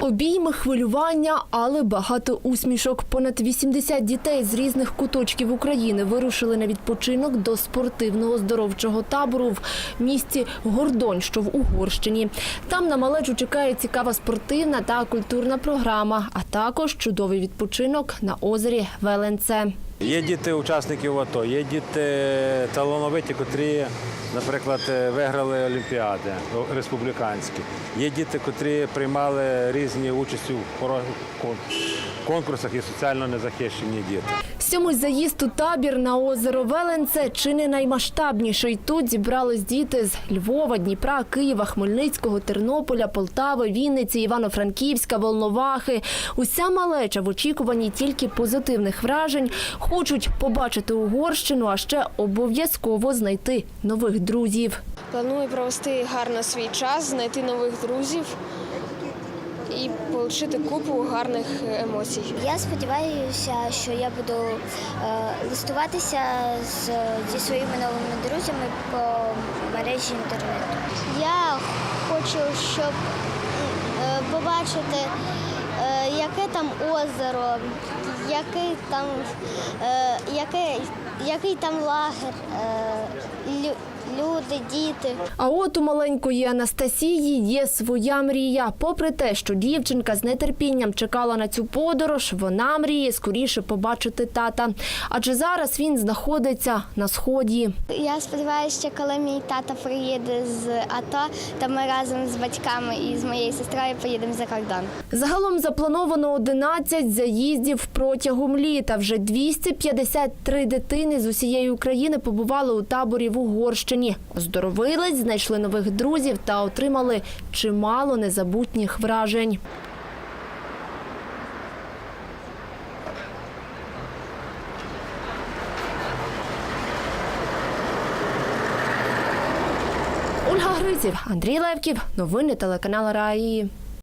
Обійми, хвилювання, але багато усмішок. Понад 80 дітей з різних куточків України вирушили на відпочинок до спортивного здоровчого табору в місті Гордонь, що в Угорщині. Там на малечу чекає цікава спортивна та культурна програма, а також чудовий відпочинок на озері Веленце. Є діти учасників АТО, є діти талановиті, котрі, наприклад, виграли олімпіади республіканські. Є діти, котрі приймали різні участі в конкурсах і соціально незахищені діти. Сьомий заїзд у табір на озеро Веленце чи не наймасштабніший. Тут зібрались діти з Львова, Дніпра, Києва, Хмельницького, Тернополя, Полтави, Вінниці, Івано-Франківська, Волновахи. Уся малеча в очікуванні тільки позитивних вражень. Хочуть побачити Угорщину, а ще обов'язково знайти нових друзів. Планую провести гарно свій час, знайти нових друзів і отримати купу гарних емоцій. Я сподіваюся, що я буду е, листуватися з, зі своїми новими друзями по мережі інтернету. Я хочу, щоб е, побачити, яке там озеро, який там, е, який, який там лагер, е, люди, діти. А от у маленької Анастасії є своя мрія. Попри те, що дівчинка з нетерпінням чекала на цю подорож, вона мріє скоріше побачити тата. Адже зараз він знаходиться на сході. Я сподіваюся, що коли мій тато приїде з АТО, то ми разом з батьками і з моєю сестрою поїдемо за кордон. Загалом заплановано 11 заїздів протягом літа. Вже 253 дитини з усієї України побували у таборі в Угорщині. Оздоровились, знайшли нових друзів та отримали чимало незабутніх вражень. Ольга Гриців, Андрій Левків. Новини телеканалу Раї.